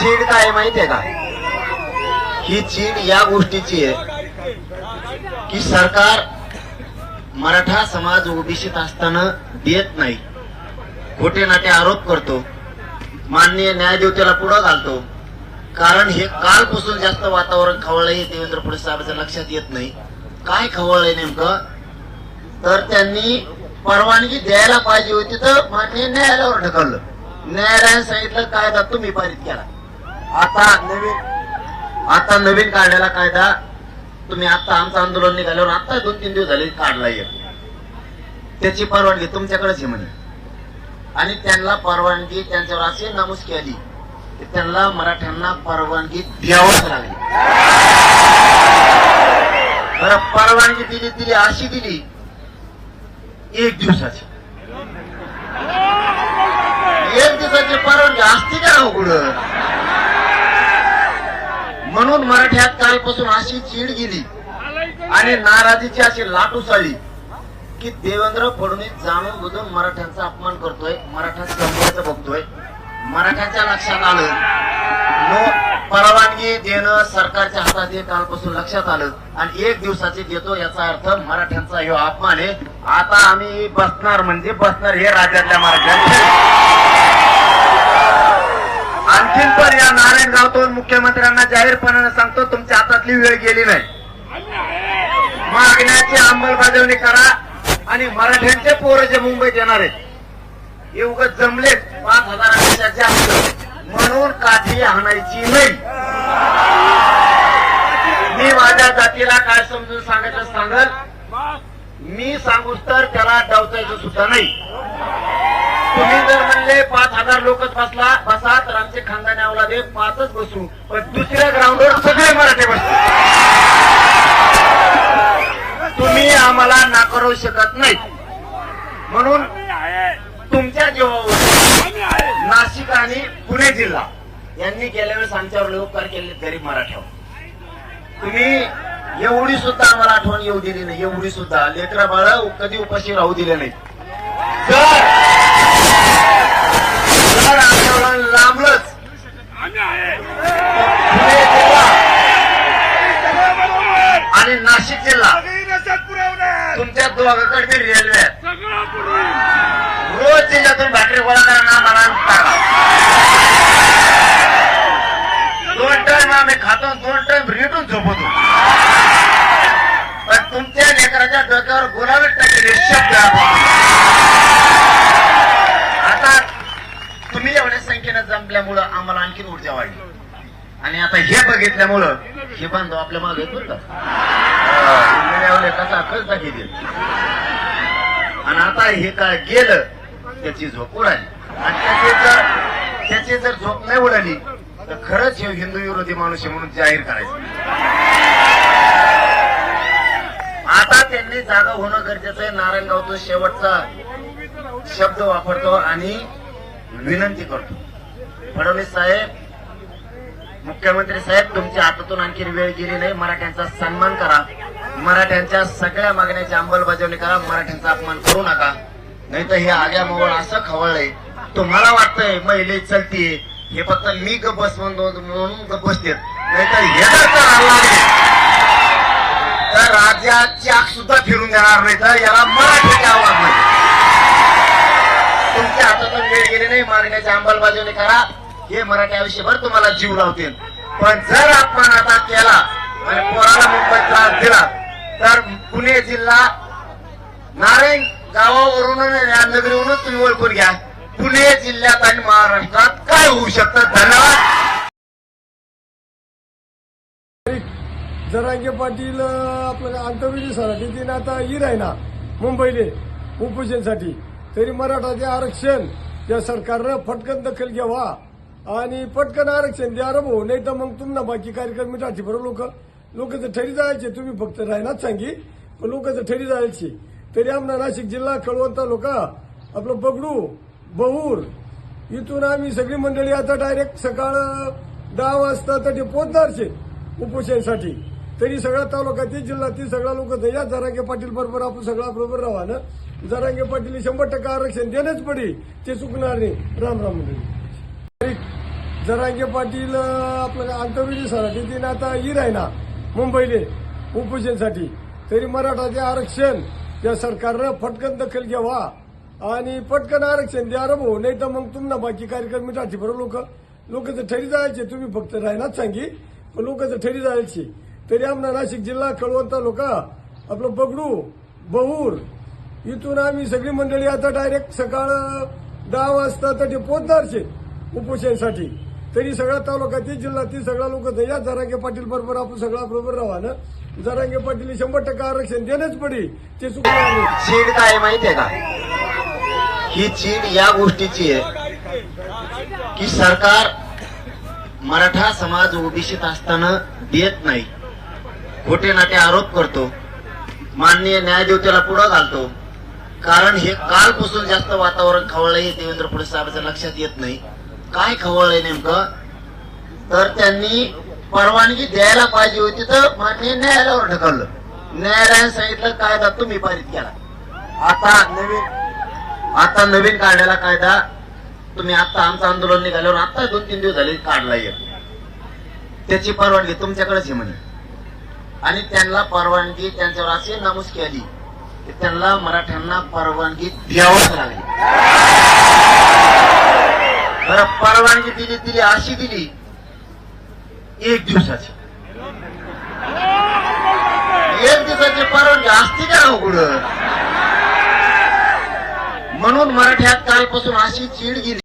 चीड काय आहे माहितीये का? ही चीड या गोष्टीची आहे की सरकार मराठा समाज ओबीसीत असताना देत नाही. खोटे नाटे आरोप करतो माननीय न्यायदेवतेला पुढं घालतो. कारण हे कालपासून जास्त वातावरण खवळलं हे देवेंद्र फडणवीस साहेबांच्या लक्षात येत नाही. काय खवळलंय नेमकं? तर त्यांनी परवानगी द्यायला पाहिजे होती तर मान्य न्यायालयावर ढकललं. न्यायालयाने सांगितलं कायदा तुम्ही पारित केला. आता नवीन आता नवीन काढलेला कायदा तुम्ही आता आमचं आंदोलन निघाल्यावर आता दोन तीन दिवस झाले काढला येत त्याची परवानगी तुमच्याकडेच आहे म्हणे. आणि त्यांना परवानगी त्यांच्यावर अशी नमूद केली की त्यांना मराठ्यांना परवानगी द्यावंच लागली. बर परवानगी दिली दिली अशी दिली एक दिवसाची. एक दिवसाची परवानगी असती का उघड म्हणून मराठ्यात कालपासून अशी चीड गेली आणि नाराजीची अशी लाट उसळली की देवेंद्र फडणवीस जाणून बुजून मराठ्यांचा अपमान करतोय मराठा संपवायचं बघतोय मराठ्यांच्या लक्षात आलं. नो परवानगी देणं सरकारच्या हातात हे कालपासून लक्षात आलं आणि एक दिवसाची देतो याचा अर्थ मराठ्यांचा हे अपमान आहे. आता आम्ही बसणार म्हणजे बसणार हे राज्यातल्या मराठ्यांचे आणखीन पण लावतो मुख्यमंत्र्यांना जाहीरपणाने सांगतो तुमच्या हातातली वेळ गेली नाही. मागण्याची अंमलबजावणी करा आणि मराठ्यांचे पोरं जे मुंबईत येणार आहेत एवढं जमले पाच हजारापेक्षा जास्त. म्हणून काठी आणायची नाही. मी माझ्या जातीला काय समजून सांगायचं सांगल? मी सांगूच तर त्याला डावचायचं सुद्धा नाही. तुम्ही जर म्हणले पाच हजार लोकच बसला बसा तर आमचे खानदानी अवलादे पाचच बसू. पण दुसऱ्या ग्राउंडवर सगळे मराठे बसू. तुम्ही आम्हाला नाकारू शकत नाही. म्हणून तुमच्या जीवावर नाशिक आणि पुणे जिल्हा यांनी गेल्या वेळेस आमच्यावर लोककार केले गरीब मराठ्यावर. तुम्ही एवढी सुद्धा आम्हाला आठवण येऊ दिली नाही एवढी सुद्धा. लेकरा बाळ कधी उपाशी राहू दिले नाही जर नाशिक जिल्हा तुमच्या दोघांकडे रेल्वे. रोज जिल्ह्यातून भाकरी गोळा करा मला टाका दोन टाइम आम्ही खातो दोन टाइम रेटून झोपतो. पण तुमच्या लेकराच्या डोक्यावर गुलाबी टाकले शब्द आता तुम्ही एवढ्या संख्येनं जमल्यामुळं आम्हाला आणखी ऊर्जा वाढली. आणि आता हे बघितल्यामुळं हे बांधव आपल्या मागे येत बरं कसा खर्च केली आणि आता हे काय गेलं त्याची झोप उडाली. आणि त्याची जर त्याची जर झोप नाही उडाली तर खरंच हे हिंदू विरोधी माणूस आहे म्हणून जाहीर करायचं. आता त्यांनी जागा होणं गरजेचं आहे. नारायणगावचा शेवटचा शब्द वापरतो आणि विनंती करतो. फडणवीस साहेब मुख्यमंत्री साहेब तुमच्या हातातून आणखी वेळ गेली नाही. मराठ्यांचा सन्मान करा. मराठ्यांच्या सगळ्या मागण्याची अंमलबजावणी करा. मराठ्यांचा अपमान करू नका. नाही तर हे आग्या मोवळ असं खवळलंय. तुम्हाला वाटतंय महिले चलतीये. हे फक्त मी गप बस म्हणून गपस देत. नाहीतर नाही तर हे तर राजाची आग सुद्धा फिरून देणार नाही. तर याला मराठीचे आवाज नाही तुमच्या हातातून वेळ गेली नाही. मागण्याची अंमलबजावणी करा. हे मराठी आयुष्यभर तुम्हाला जीव लावतील. पण जर आपण आता केला म्हणजे आणि पोराला मुंबईत त्रास दिला तर पुणे जिल्हा नारायण गावावरून आणि या नगरीवरूनच तुम्ही ओळखून घ्या. पुणे जिल्ह्यात आणि महाराष्ट्रात काय होऊ शकतं? धन्यवाद. जरांगे पाटील अं, आपलं अंतर्विधीसाठी तिने आता हिर आहे ना मुंबईले उपोषणसाठी. तरी मराठाचे आरक्षण या सरकारनं फटकन दखल घ्यावा. आणि पटकन आरक्षण द्या रे भाऊ हो. नाही तर मग तुम्हाला बाकी कार्यक्रम मिठाची बरं लोक लोक तर ठरी जायचे तुम्ही फक्त राहिलाच सांगी. पण लोक तर ठरी जायचे तरी आमना नाशिक जिल्हा कळवंत लोक आपलं बगडू बहुर इथून आम्ही सगळी मंडळी आता डायरेक्ट सकाळ दहा वाजता तर ते पोचणारचे उपोषणासाठी. तरी सगळा तालुका ती जिल्हा ती सगळा लोक तर या जरांगे पाटील बरोबर आपण सगळा बरोबर राहा ना जरांगे पाटील शंभर टक्के आरक्षण देणंच पडे ते चुकणार नाही. राम राम मंडळी. जरांगे पाटील आपलं आंतरविधीसाठी तिने आता ही राहिना मुंबईले उपोषणसाठी. तरी मराठाचे आरक्षण या सरकारनं फटकन दखल घ्यावा आणि पटकन आरक्षण द्या रे भाऊ नाही तर मग तुम्हाला बाकी कार्यक्रम मिठाची बरं लोक. लोक तर ठरी जायचे तुम्ही फक्त राहिनाच सांगी. पण लोक तर ठरी जायचे. तरी आमना नाशिक जिल्हा कळवंत लोक आपलं बगडू बहुर इथून आम्ही सगळी मंडळी आता डायरेक्ट सकाळ दहा वाजता तर पोहोचणार पोहोचणारचे उपोषणसाठी. तरी सगळ्या तालुक्यातील जिल्ह्यातील सगळ्या लोक या जरांगे पाटील बरोबर आपण सगळा बरोबर राहा ना जरांगे पाटील शंभर टक्के आरक्षण देणंच पडेल ते चुकलं चीड काय माहितीये का? ही चीड या गोष्टीची आहे की सरकार मराठा समाज ओबीसीत असताना देत नाही. खोटे नाटे आरोप करतो माननीय न्यायदेवतेला पुढे घालतो. कारण हे कालपासून जास्त वातावरण खवळलंही देवेंद्र फडणवीस साहेबांच्या लक्षात येत नाही. काय खवळलंय नेमकं? तर त्यांनी परवानगी द्यायला पाहिजे होती तर मान्य न्यायालयावर ढकललं. न्यायालयाने सांगितलं कायदा तुम्ही पारित केला. आता नवीन आता नवीन काढलेला कायदा तुम्ही आता आमचं आंदोलन निघाल्यावर आता दोन तीन दिवस झाले काढला येतो त्याची परवानगी तुमच्याकडेच आहे म्हणे. आणि त्यांना परवानगी त्यांच्यावर असे नमूद केली की त्यांना मराठ्यांना परवानगी द्यावंच लागली. बरं परवानगी दिली दिली अशी दिली एक दिवसाची एक दिवसाची परवानगी असती का उघडं म्हणून मराठ्यात कालपासून अशी चीड गेली